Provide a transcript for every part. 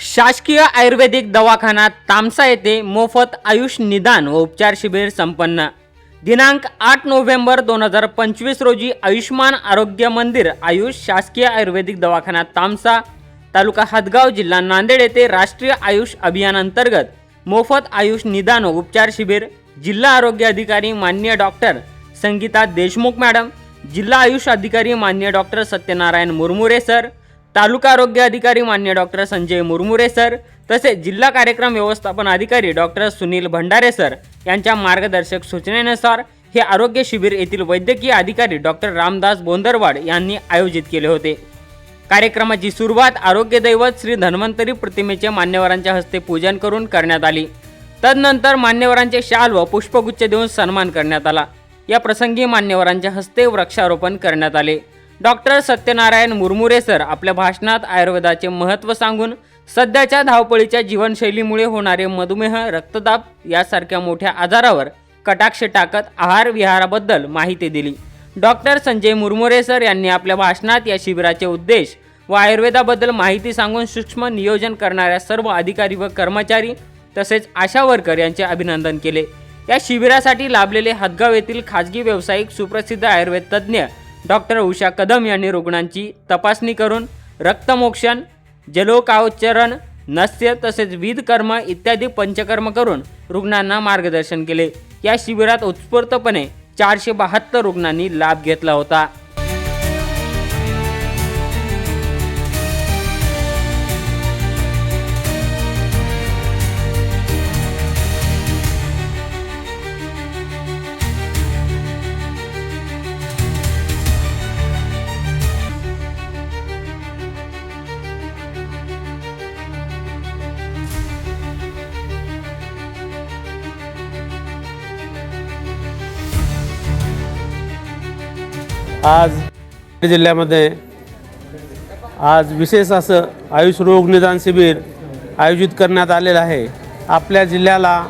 शासकीय आयुर्वेदिक दवाखाना तामसा येथे मोफत आयुष निदान व उपचार शिबिर संपन्न. दिनांक आठ नोव्हेंबर दोन हजार पंचवीस रोजी आयुष्मान आरोग्य मंदिर आयुष शासकीय आयुर्वेदिक दवाखाना तामसा तालुका हदगाव जिल्हा नांदेड येथे राष्ट्रीय आयुष अभियानांतर्गत मोफत आयुष निदान व उपचार शिबिर जिल्हा आरोग्य अधिकारी मान्य डॉक्टर संगीता देशमुख मॅडम जिल्हा आयुष अधिकारी मान्य डॉक्टर सत्यनारायण मुरमुरे सर तालुका आरोग्य अधिकारी मान्य डॉक्टर संजय मुरमुरे सर तसेच जिल्हा कार्यक्रम व्यवस्थापन अधिकारी डॉक्टर सुनील भंडारे सर यांच्या मार्गदर्शक सूचनेनुसार हे आरोग्य शिबिर येथील वैद्यकीय अधिकारी डॉक्टर रामदास बोंदरवाड यांनी आयोजित केले होते. कार्यक्रमाची सुरुवात आरोग्य दैवत श्री धन्वंतरी प्रतिमेचे मान्यवरांच्या हस्ते पूजन करून करण्यात आली. तदनंतर मान्यवरांचे शाल व पुष्पगुच्छ देऊन सन्मान करण्यात आला. या प्रसंगी मान्यवरांच्या हस्ते वृक्षारोपण करण्यात आले. डॉक्टर सत्यनारायण मुरमुरे सर आपल्या भाषणात आयुर्वेदाचे महत्त्व सांगून सध्याच्या धावपळीच्या जीवनशैलीमुळे होणारे मधुमेह रक्तदाब यासारख्या मोठ्या आजारावर कटाक्ष टाकत आहार विहाराबद्दल माहिती दिली. डॉक्टर संजय मुरमुरे सर यांनी आपल्या भाषणात या शिबिराचे उद्देश व आयुर्वेदाबद्दल माहिती सांगून सूक्ष्म नियोजन करणाऱ्या सर्व अधिकारी व कर्मचारी तसेच आशा वर्कर यांचे अभिनंदन केले. या शिबिरासाठी लाभलेले हदगाव येथील खाजगी व्यावसायिक सुप्रसिद्ध आयुर्वेद तज्ज्ञ डॉक्टर उषा कदम यांनी रुग्णांची तपासणी करून रक्तमोक्षण जलोकावचरण नस्य तसेच विध कर्म इत्यादी पंचकर्म करून रुग्णांना मार्गदर्शन केले. या शिबिरात उत्स्फूर्तपणे चारशे बहात्तर रुग्णांनी लाभ घेतला होता. आज जिल्ह्यामध्ये आज विशेष असं आयुष रोग निदान शिबिर आयोजित करण्यात आलेलं आहे. आपल्या जिल्ह्याला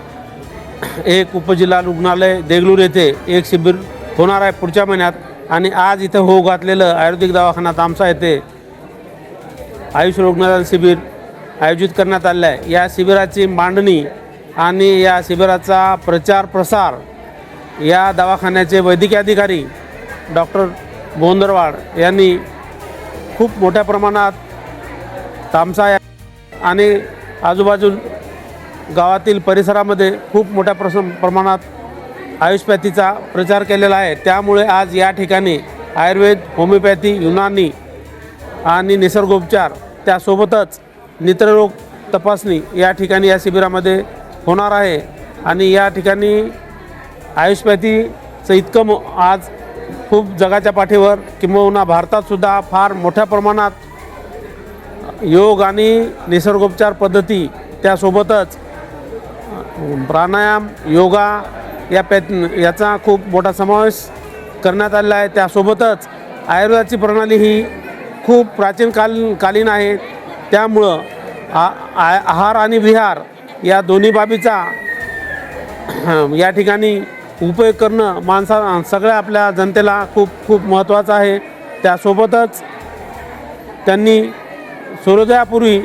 एक उपजिल्हा रुग्णालय देगलूर येथे एक शिबिर होणार आहे पुढच्या महिन्यात आणि आज इथं हो घातलेलं आयुर्वेदिक दवाखाना तामसा येथे आयुष रोग शिबिर आयोजित करण्यात आलेलं आहे. या शिबिराची मांडणी आणि या शिबिराचा प्रचार प्रसार या दवाखान्याचे वैद्यकीय अधिकारी डॉक्टर गोंदरवाड यांनी खूप मोठ्या प्रमाणात तामसा आणि आजूबाजू गावातील परिसरामध्ये खूप मोठ्या प्रस प्रमाणात आयुषपॅथीचा प्रचार केलेला आहे. त्यामुळे आज या ठिकाणी आयुर्वेद होमिओपॅथी युनानी आणि निसर्गोपचार त्यासोबतच नेत्ररोग तपासणी या ठिकाणी या शिबिरामध्ये होणार आहे. आणि या ठिकाणी आयुषपॅथीचं इतकं आज खूप जगाच्या पाठीवर किंबहुना भारतातसुद्धा फार मोठ्या प्रमाणात योग आणि निसर्गोपचार पद्धती त्यासोबतच प्राणायाम योगा या पे याचा खूप मोठा समावेश करण्यात आलेला आहे. त्यासोबतच आयुर्वेदाची प्रणाली ही खूप प्राचीन काल कालीन आहे. त्यामुळं आ आ आहार आणि विहार या दोन्ही बाबीचा या ठिकाणी उपयोग करणं माणसा सगळ्या आपल्या जनतेला खूप खूप महत्त्वाचं आहे. त्यासोबतच त्यांनी सूर्योदयापूर्वी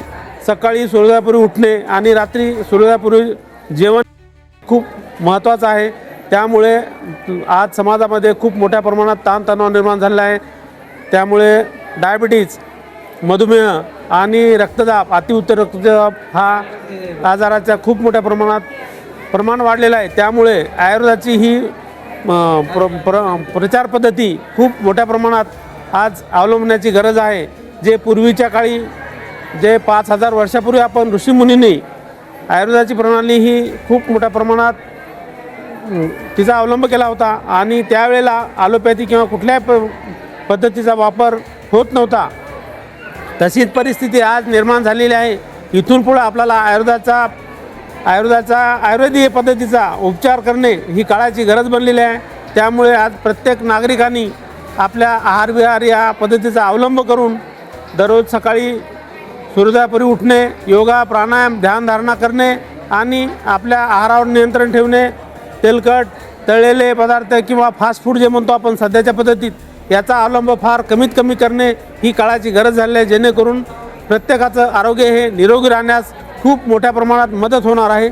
सकाळी सूर्योदयापूर्वी उठणे आणि रात्री सूर्योदयापूर्वी जेवण खूप महत्त्वाचं आहे. त्यामुळे आज समाजामध्ये खूप मोठ्या प्रमाणात ताणतणाव निर्माण झालेला आहे. त्यामुळे डायबिटीज मधुमेह आणि रक्तदाब अतिउच्च रक्तदाब हा आजाराच्या खूप मोठ्या प्रमाणात प्रमाण वाढलेलं आहे. त्यामुळे आयुर्वेदाची ही प्र प्र प्रचार पद्धती खूप मोठ्या प्रमाणात आज अवलंबण्याची गरज आहे. जे पूर्वीच्या काळी जे पाच हजार वर्षापूर्वी आपण ऋषीमुनींनी आयुर्वेदाची प्रणाली ही खूप मोठ्या प्रमाणात तिचा अवलंब केला होता आणि त्यावेळेला ॲलोपॅथी किंवा कुठल्याही प पद्धतीचा वापर होत नव्हता. तशीच परिस्थिती आज निर्माण झालेली आहे. इथून पुढं आपल्याला आयुर्वेदाचा आयुर्वेदाचा आयुर्वेदीय पद्धतीचा उपचार करणे ही काळाची गरज बनलेली आहे. त्यामुळे आज प्रत्येक नागरिकांनी आपल्या आहार विहार या पद्धतीचा अवलंब करून दररोज सकाळी सूर्योदयापूर्वी उठणे योगा प्राणायाम ध्यानधारणा करणे आणि आपल्या आहारावर नियंत्रण ठेवणे तेलकट तळलेले पदार्थ किंवा फास्ट फूड जे म्हणतो आपण सध्याच्या पद्धतीत याचा अवलंब फार कमीत कमी करणे ही काळाची गरज झाली आहे. जेणेकरून प्रत्येकाचं आरोग्य हे निरोगी राहण्यास खूप मोठ्या प्रमाणात मदत होणार आहे.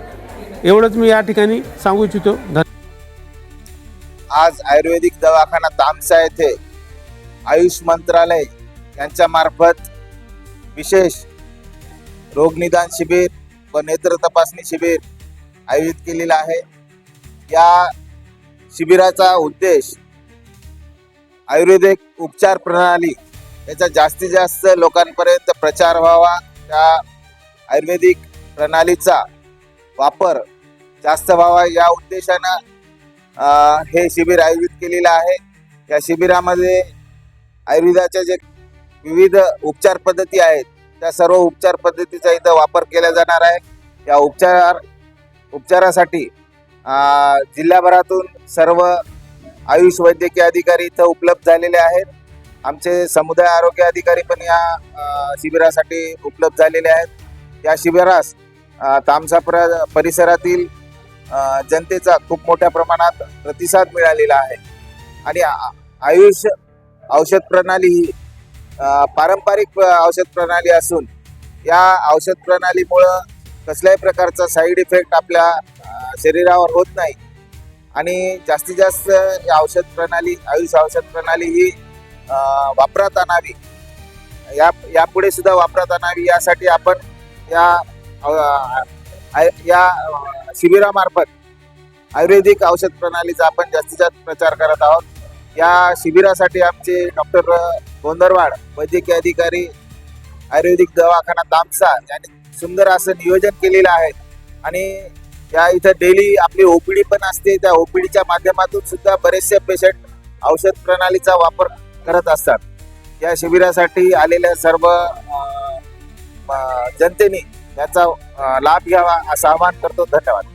एवढंच मी या ठिकाणी सांगू इच्छितो. आज आयुर्वेदिक दवाखाना तामसा येथे आयुष मंत्रालय यांच्या मार्फत विशेष रोगनिदान शिबिर व नेत्र तपासणी शिबिर आयोजित केलेलं आहे. या शिबिराचा उद्देश आयुर्वेदिक उपचार प्रणाली याचा जास्तीत जास्त लोकांपर्यंत प्रचार व्हावा. त्या आयुर्वेदिक प्रणालीचा वापर जास्त व्हावा या उद्देशानं हे शिबिर आयोजित केलेलं आहे. या शिबिरामध्ये आयुर्वेदाच्या जे विविध उपचार पद्धती आहेत त्या सर्व उपचार पद्धतीचा इथं वापर केला जाणार आहे. या उपचार उपचारासाठी जिल्हाभरातून जिल्ह्याभरातून सर्व आयुष वैद्यकीय अधिकारी इथं उपलब्ध झालेले आहेत. आमचे समुदाय आरोग्य अधिकारी पण या शिबिरासाठी उपलब्ध झालेले आहेत. या शिबिरास तामसा प्र परिसरातील जनतेचा खूप मोठ्या प्रमाणात प्रतिसाद मिळालेला आहे. आणि आयुष औषध प्रणाली ही पारंपरिक औषध प्रणाली असून या औषध प्रणालीमुळं कसल्याही प्रकारचा साईड इफेक्ट आपल्या शरीरावर होत नाही. आणि जास्तीत जास्त या औषध प्रणाली आयुष औषध प्रणाली ही वापरात आणावी. या यापुढे सुद्धा वापरात आणावी यासाठी आपण या आय- या शिबिरामार्फत आयुर्वेदिक औषध प्रणालीचा आपण जास्तीत जास्त प्रचार करत आहोत. या शिबिरासाठी आमचे डॉक्टर गोंदरवाड वैद्यकीय अधिकारी आयुर्वेदिक दवाखाना तामसा यांनी सुंदर असं नियोजन केलेलं आहे. आणि या इथं डेली आपली ओपीडी पण असते. त्या ओपीडीच्या माध्यमातून सुद्धा बरेचसे पेशंट औषध प्रणालीचा वापर करत असतात. या शिबिरासाठी आलेल्या सर्व जनतेने याचा लाभ घ्यावा असं आवाहन करतो. धन्यवाद.